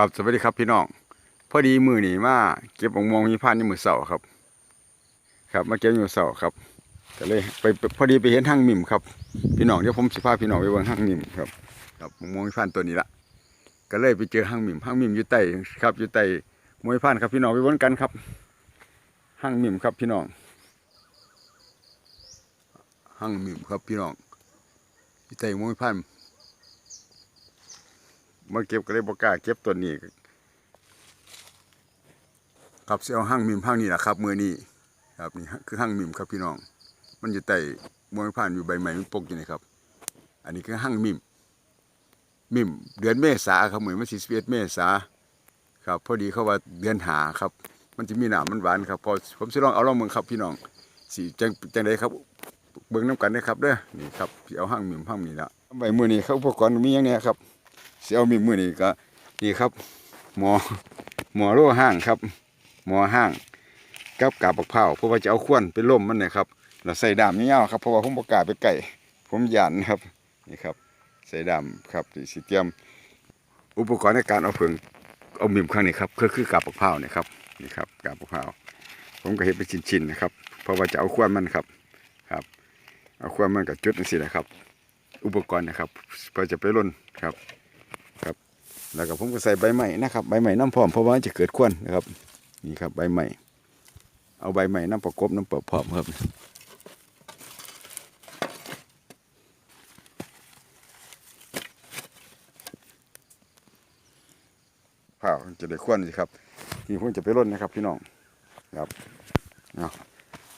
ครับสวัสดีครับพี่น้องพอดีมือนี่มาเก็บมะม่วงมีพานในมือเสาครับ ครับมาเก็บอยู่เสาครับก็เลยไปพอดีไปเห็นห้างมิมครับ พี่น้องเดี๋ยวผมสิพาพี่น้องไปเบิ่งห้างมิมครับครับมะม่วงมีพานตัวนี้ละก็เลยไปเจอห้างมิมห้างมิมอยู่ใต้ครับอยู่ใต้มวยพานครับพี่น้องไปเบิ่งกันครับห้างมิมครับพี่น้องห้างมิมครับพี่น้องอยู่ใต้มวยพาน มาเก็บก็เลยบอกล้าเก็บตัวนี้ครับเสีเอาห้างมิมห้างนี้นะครับมือนี้ครับนี่คือห้างมิมครับพี่น้อง มันอยู่ใต้มวยผ่านอยู่ใบไม้มันปกอยู่นี่ครับ อันนี้คือห้างมิมมิมเดือนเมษาครับเหมือนมันสิบเอ็ดเมษาครับ พอดีเขาว่าเดือนหาครับ มันจะมีหนามมันหวานครับพอผมสิลองเอาลองเมืองครับพี่น้องสีจังจังไดครับ เบิ่งน้ำกันนะครับเด้อนี่ครับสิเอาห้างมิมห้างนี้ละใบมือนี้เขาอุปกรณ์มีอย่างเนี้ยครับ เสียวมีมือนี่ก็นี่ครับ หมอหมอโล่ห้างครับ หมอห้างกับกาบบักเผาวเพราะว่าจะเอาขวนไปล่มมันนะครับเราใส่ดามนี่ยาวครับเพราะว่าผมประกาศไปไก่ผมหยันครับนี่ครับ ใส่ดามครับนี่สิเตรียม อุปกรณ์ในการเอาเพิงเอามิมข้างนี้ครับคือคือกาบบักเผาวนี่ครับนี่ครับกาบบักเผาวผมก็เห็นเป็นชิ้นๆนะครับ เพราะว่าจะเอาขวนมันครับครับ เอาขวนมันกับจุดนี่สินะครับ อุปกรณ์นะครับเพื่อจะไปล่นครับ แล้วก็ผมก็ใส่ใบใหม่นะครับใบใหม่น้ำพร้อมเพราะว่าจะเกิดควันนะครับนี่ครับใบใหม่เอาใบใหม่น้ำประกบน้ำเปิดพร้อมครับข้าวจะได้ควันสิครับนี่ผมจะไปร่นนะครับพี่น้องครับ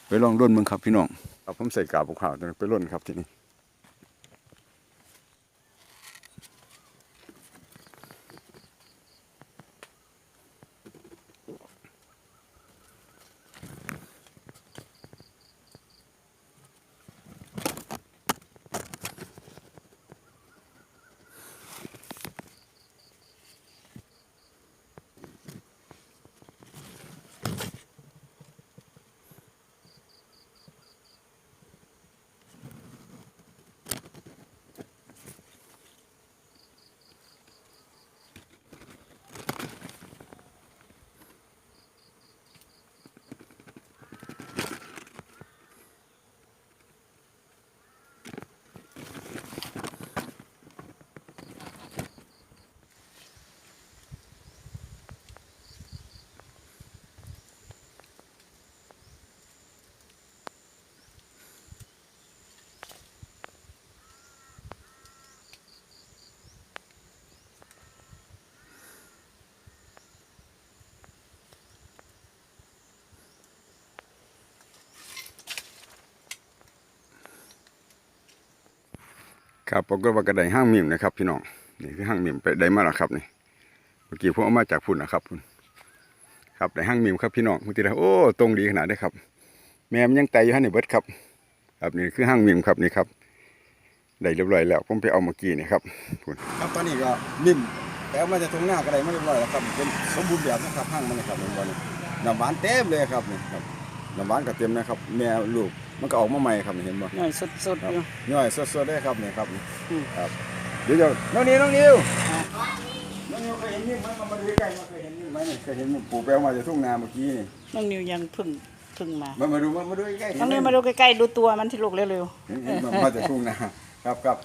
ไปลองร่นมึงครับพี่น้องเอาผมใส่กาบข้าวจะไปร่นครับทีนี้ ครับปรากฏว่ากระไดห้างมิมนะครับ พี่น้องนี่คือห้างมิมไปได้มาแล้วครับนี่เมื่อกี้ผมเอามาจากพุ่นนะครับพุ่นครับได้ห้างมิมครับพี่น้องเมื่อกี้โอ้ตรงดีขนาดได้ครับ แม่มันยังไตอยู่ฮะนี่เบิร์ดครับครับนี่คือห้างมิมครับนี่ครับได้เรียบร้อยแล้วผมไปเอาเมื่อกี้นี่ครับพุ่นครับตอนนี้ก็มิมแต่เอามาจากตรงหน้าก็ได้มาเรียบร้อยแล้วครับเป็นสมบูรณ์แบบนะครับห้างมันนะครับเป็นวันนี้น้ำหวานเต็มเลยครับนี่ครับ น้ำหวานก็เต็มนะครับ แม่ลูกมันก็ออกมาใหม่ครับนี่เห็นบ่หน่อยสดๆอยู่ย่อยสดๆได้ครับนี่ครับอืมครับเดี๋ยวจะน้องนิวน้องนิวน้องนิวเคยเห็นนี่ไหมมาดูใกล้ๆมาเคยเห็นนี่ไหมนี่เคยเห็นนี่ปู่แปลมาจากทุ่งนาเมื่อกี้นี่น้องนิวยังเพึ่งเพึ่งมามามาดูมามาดูใกล้ๆน้องนิวมาดูใกล้ๆดูตัวมันที่ลูกเร็วเห็นเห็นมามาจากทุ่งนาครับครับ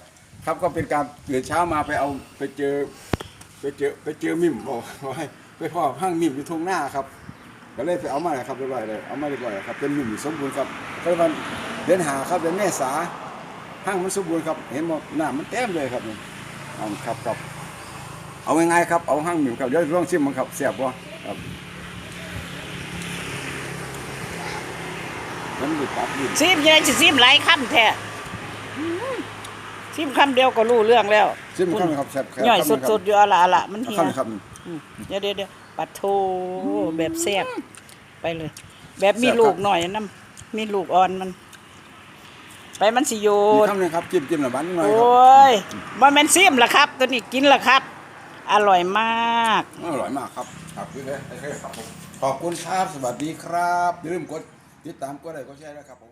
ครับก็เป็นการตื่นเช้ามาไปเอาไปเจอ ไปเจอไปเจอมิมบอกว่าให้ไปพ่อห้างมิมอยู่ทุ่งนาครับ ก็เลยไปเอามาเลยครับเรียบร้อยเลยเอามาเรียบร้อยครับเป็นมิมสมบูรณ์ครับก็เลยมันเดือนหาครับเดือนเมษาห้างมันสมบูรณ์ครับเห็นหมดน้ำมันเต็มเลยครับนี่เอาครับครับเอาง่ายๆครับเอาห้างหมิวครับเดี๋ยวลองชิมมันครับเสียบบ่ครับมันดูปับดิๆซีมยังไงสิซีมหลายคำแท้อืมซีมคำเดียวก็รู้เรื่องแล้วชิมมันครับแซ่บครับย่อยสดๆอยู่เอาละเอาละมันๆเหี่ยครับครับอืมเดี๋ยวเดี๋ยวเดี๋ยว ปัดโทแบบแซ่บไปเลย แบบมีลูกหน่อยน้ำมีลูกอ่อนมัน ไปมันสิโยนี่นทำเลยครับจิ้มจิ้มหน่อยบ้านหน่อยโอครับ้ยบ่แม่นซีมล่ะครับ ตัวนี้กินล่ะครับ อร่อยมาก อร่อยมากครับครับพี่เลยครับผมขอบคุณครับสวัสดีครับอย่าลืมกดติดตามกดไลค์กดแชร์นะครับผม